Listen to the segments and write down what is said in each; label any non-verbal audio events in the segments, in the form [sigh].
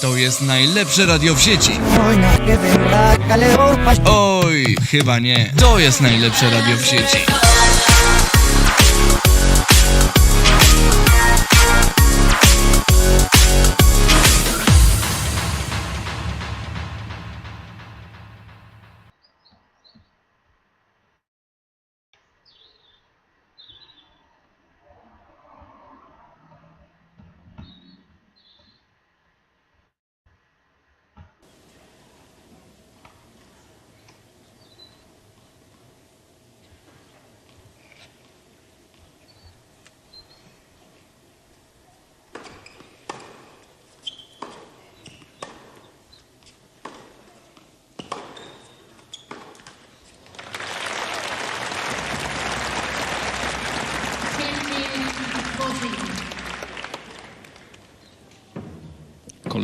To jest najlepsze radio w sieci. Oj, chyba nie. To jest najlepsze radio w sieci.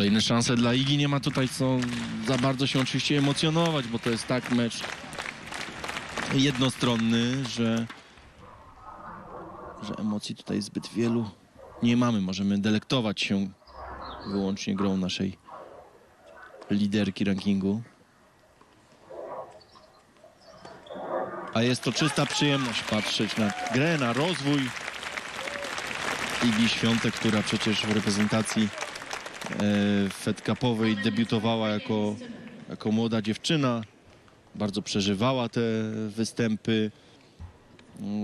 Kolejne szanse dla Igi. Nie ma tutaj co za bardzo się oczywiście emocjonować, bo to jest tak mecz jednostronny, że, że emocji tutaj zbyt wielu nie mamy. Możemy delektować się wyłącznie grą naszej liderki rankingu. A jest to czysta przyjemność patrzeć na grę, na rozwój Igi Świątek, która przecież w reprezentacji Fed Cupowej debiutowała jako, jako młoda dziewczyna. Bardzo przeżywała te występy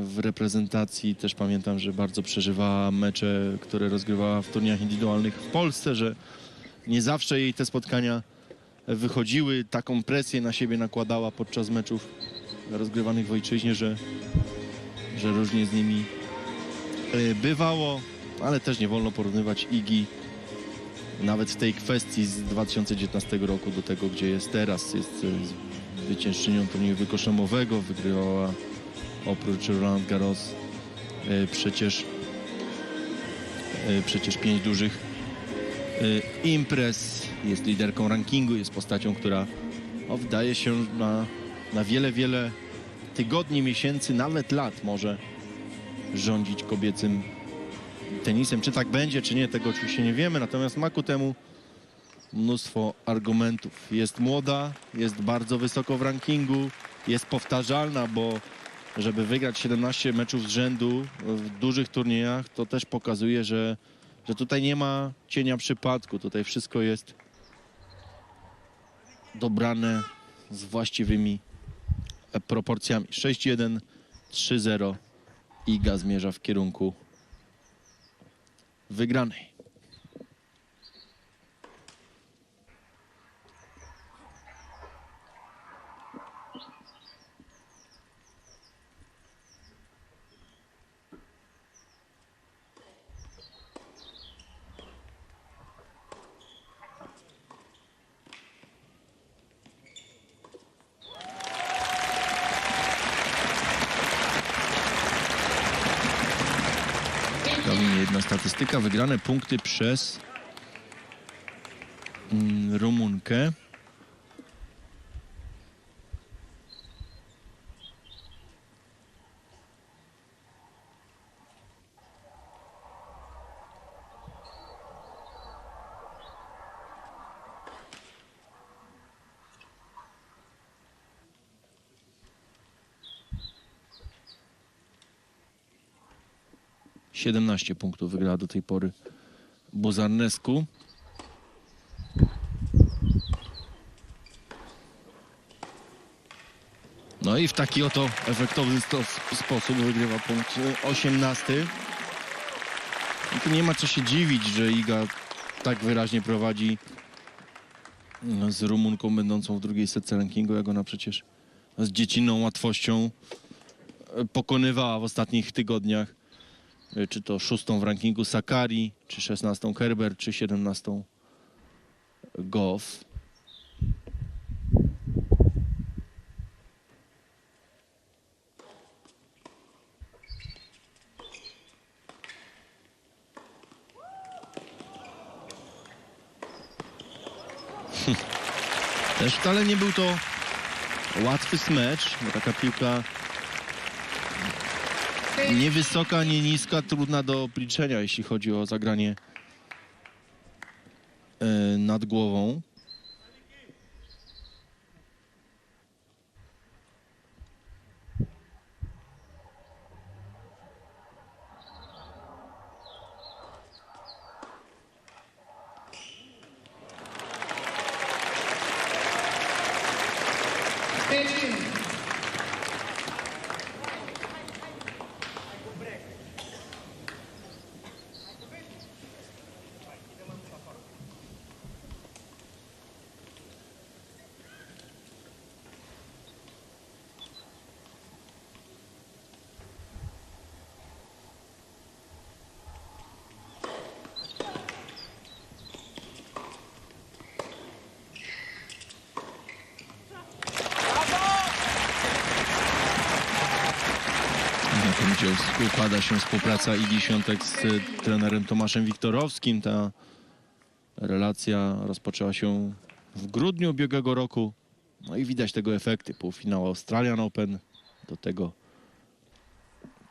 w reprezentacji. Też pamiętam, że bardzo przeżywała mecze, które rozgrywała w turniejach indywidualnych w Polsce, że nie zawsze jej te spotkania wychodziły. Taką presję na siebie nakładała podczas meczów rozgrywanych w ojczyźnie, że, że różnie z nimi e, bywało, ale też nie wolno porównywać Igi nawet w tej kwestii z 2019 roku do tego, gdzie jest teraz. Jest e, zwyciężczynią turnieju wykoszamowego, wygrywała oprócz Roland Garros e, przecież e, przecież pięć dużych imprez. Jest liderką rankingu, jest postacią, która o, wydaje się na, na wiele, wiele tygodni, miesięcy, nawet lat może rządzić kobiecym tenisem. Czy tak będzie, czy nie, tego oczywiście nie wiemy, natomiast ma ku temu mnóstwo argumentów. Jest młoda, jest bardzo wysoko w rankingu, jest powtarzalna, bo żeby wygrać 17 meczów z rzędu w dużych turniejach, to też pokazuje, że, że tutaj nie ma cienia przypadku. Tutaj wszystko jest dobrane z właściwymi proporcjami. 6-1, 3-0. Iga zmierza w kierunku wygranej. Statystyka. Wygrane punkty przez mm, Rumunkę. Siedemnaście punktów wygrała do tej pory Buzarnescu. No i w taki oto efektowny sposób wygrywa punkt y, 18. I tu nie ma co się dziwić, że Iga tak wyraźnie prowadzi no, z Rumunką będącą w drugiej setce rankingu, jak ona przecież z dziecinną łatwością e, pokonywała w ostatnich tygodniach. Y, Czy to szóstą w rankingu Sakari, czy szesnastą Kerber, czy siedemnastą Goff. Też wcale nie był to łatwy smecz, bo taka piłka nie wysoka, nie niska, trudna do obliczenia, jeśli chodzi o zagranie e, nad głową. Znakomicie układa się współpraca Igi Świątek z e, trenerem Tomaszem Wiktorowskim. Ta relacja rozpoczęła się w grudniu ubiegłego roku. No i widać tego efekty. Półfinał Australian Open, do tego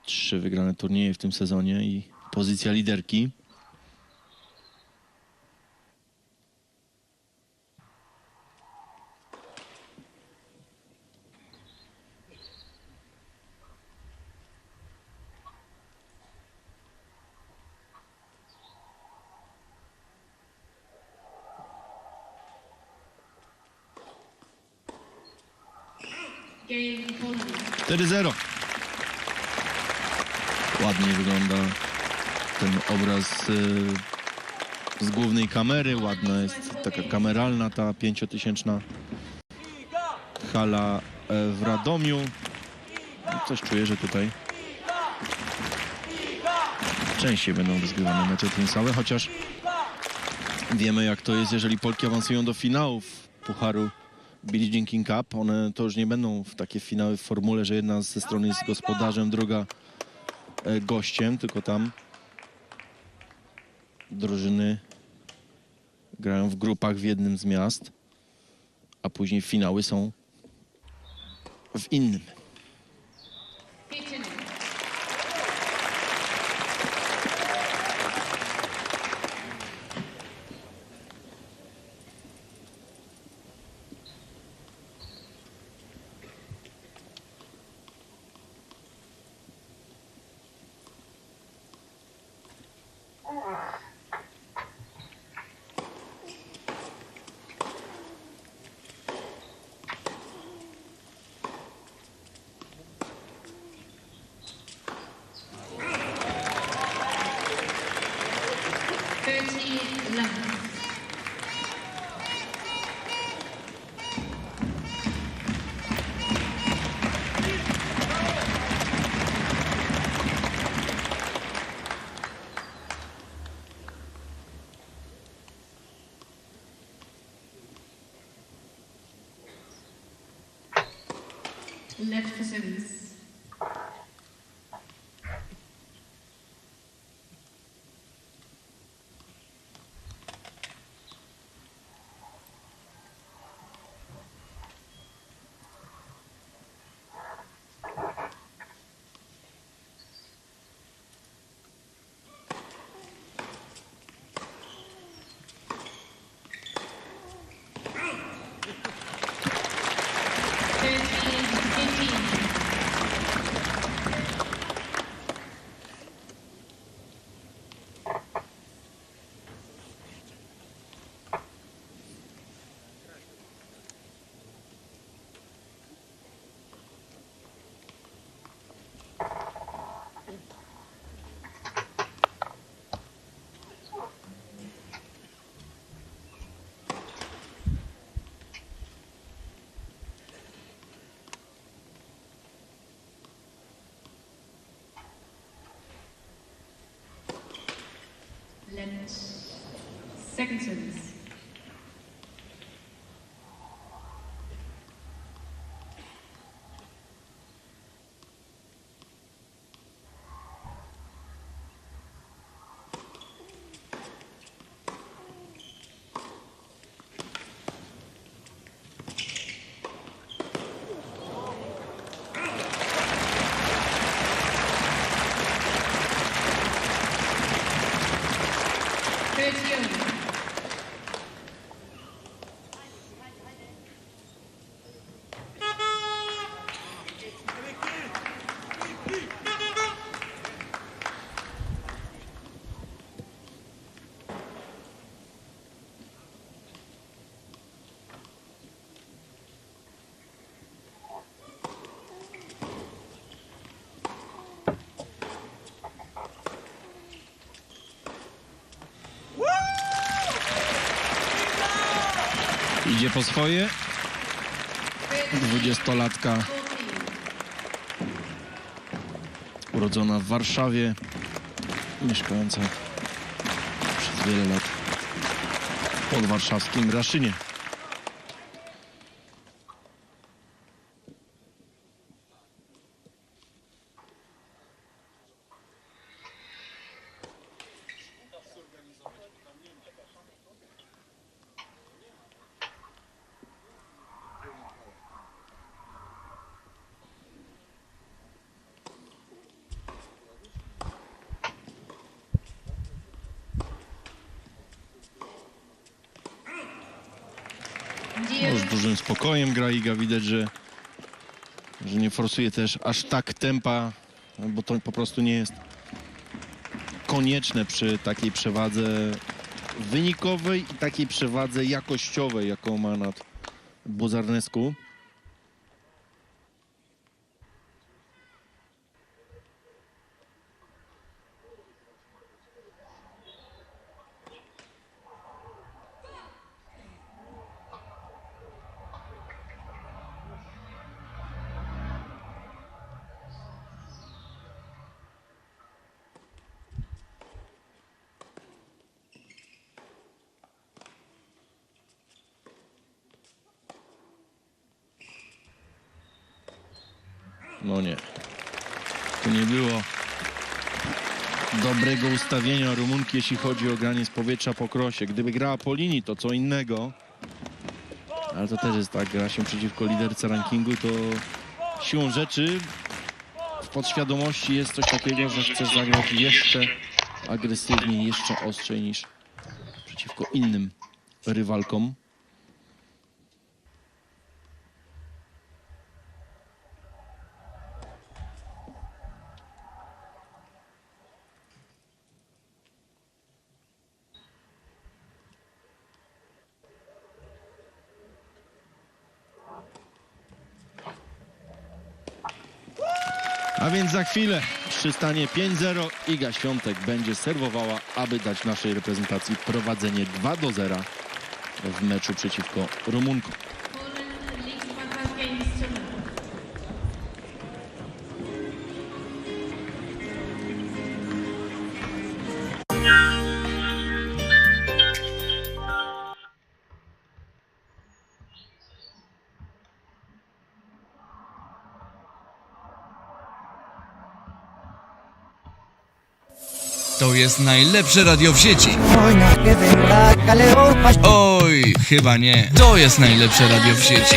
trzy wygrane turnieje w tym sezonie i pozycja liderki. 4-0. Ładnie wygląda ten obraz y, z głównej kamery. Ładna jest taka kameralna ta pięciotysięczna hala e, w Radomiu. Coś czuję, że tutaj częściej będą rozgrywane mecze tenisowe, chociaż wiemy jak to jest, jeżeli Polki awansują do finałów Pucharu Billie Jean King Cup. One to już nie będą w takie finały w formule, że jedna ze stron jest gospodarzem, druga e, gościem, tylko tam drużyny grają w grupach w jednym z miast, a później finały są w innym. Lactose Left. Second service. Idzie po swoje. Dwudziestolatka 14. urodzona w Warszawie, mieszkająca przez wiele lat w podwarszawskim Raszynie. No, z dużym spokojem gra Iga. Widać, że, że nie forsuje też aż tak tempa, bo to po prostu nie jest konieczne przy takiej przewadze wynikowej i takiej przewadze jakościowej, jaką ma nad Buzarnesku. No nie. Tu nie było dobrego ustawienia Rumunki, jeśli chodzi o granie z powietrza po krosie. Gdyby grała po linii, to co innego. Ale to też jest tak, gra się przeciwko liderce rankingu, to siłą rzeczy w podświadomości jest coś takiego, że chcesz zagrać jeszcze agresywniej, jeszcze ostrzej niż przeciwko innym rywalkom. A więc za chwilę przy stanie 5-0 Iga Świątek będzie serwowała, aby dać naszej reprezentacji prowadzenie 2 do 0 w meczu przeciwko Rumunkom. To jest najlepsze radio w sieci. Oj, chyba nie. To jest najlepsze radio w sieci.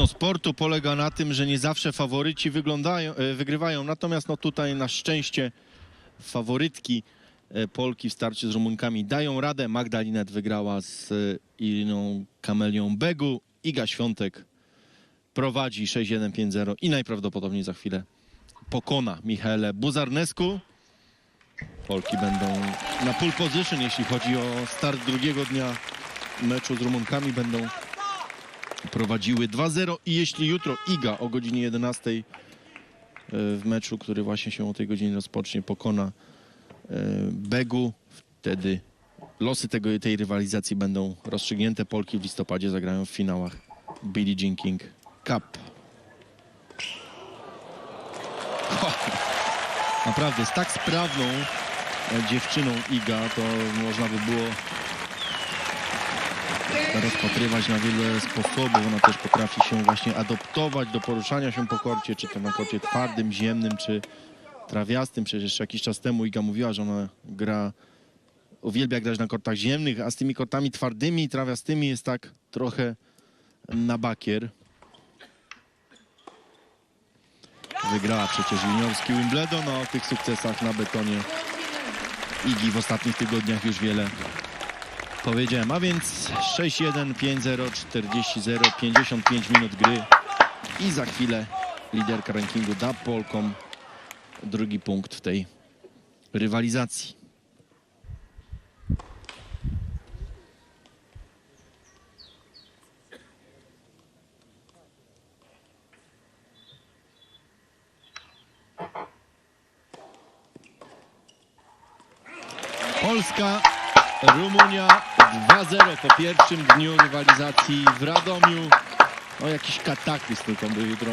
Piękno sportu polega na tym, że nie zawsze faworyci wyglądają, e, wygrywają, natomiast no tutaj na szczęście faworytki e, Polki w starciu z Rumunkami dają radę. Magdalinet wygrała z e, Iriną Kamelią Begu. Iga Świątek prowadzi 6-1-5-0 i najprawdopodobniej za chwilę pokona Michele Buzarnesku. Polki będą na pole position, jeśli chodzi o start drugiego dnia meczu z Rumunkami. Będą prowadziły 2-0 i jeśli jutro Iga o godzinie 11 e, w meczu, który właśnie się o tej godzinie rozpocznie, pokona e, Begu, wtedy losy tego, tej rywalizacji będą rozstrzygnięte. Polki w listopadzie zagrają w finałach Billie Jean King Cup. [laughs] Naprawdę, z tak sprawną e, dziewczyną Iga, to można by było rozpatrywać na wiele sposobów. Ona też potrafi się właśnie adoptować do poruszania się po korcie, czy to na korcie twardym, ziemnym, czy trawiastym. Przecież jeszcze jakiś czas temu Iga mówiła, że ona gra, uwielbia grać na kortach ziemnych, a z tymi kortami twardymi, trawiastymi jest tak trochę na bakier. Wygrała przecież juniorski Wimbledon, o tych sukcesach na betonie Igi w ostatnich tygodniach już wiele powiedziałem. A więc 6-1, 5-0, 40-0, 55 minut gry i za chwilę liderka rankingu da Polkom drugi punkt w tej rywalizacji. Polska, Rumunia 2-0 po pierwszym dniu rywalizacji w Radomiu. O jakiś kataklizm tylko by jutro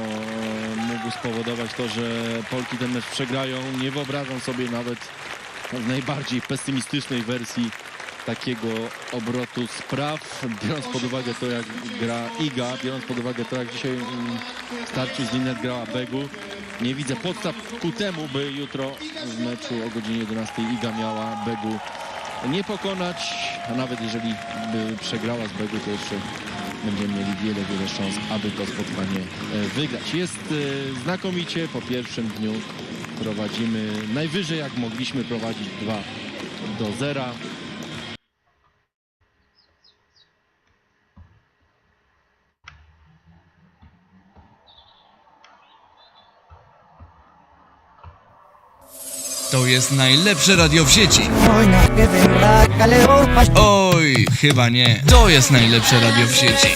mógł spowodować to, że Polki ten mecz przegrają. Nie wyobrażam sobie nawet w najbardziej pesymistycznej wersji takiego obrotu spraw, biorąc pod uwagę to, jak gra Iga, biorąc pod uwagę to, jak dzisiaj mm, w starciu z Linet grała Begu. Nie widzę podstaw ku temu, by jutro w meczu o godzinie 11 Iga miała Begu nie pokonać, a nawet jeżeli by przegrała z Begu, to jeszcze będziemy mieli wiele, wiele szans, aby to spotkanie e, wygrać. Jest e, znakomicie, po pierwszym dniu prowadzimy najwyżej jak mogliśmy prowadzić 2 do 0. To jest najlepsze radio w sieci. Oj, chyba nie. To jest najlepsze radio w sieci.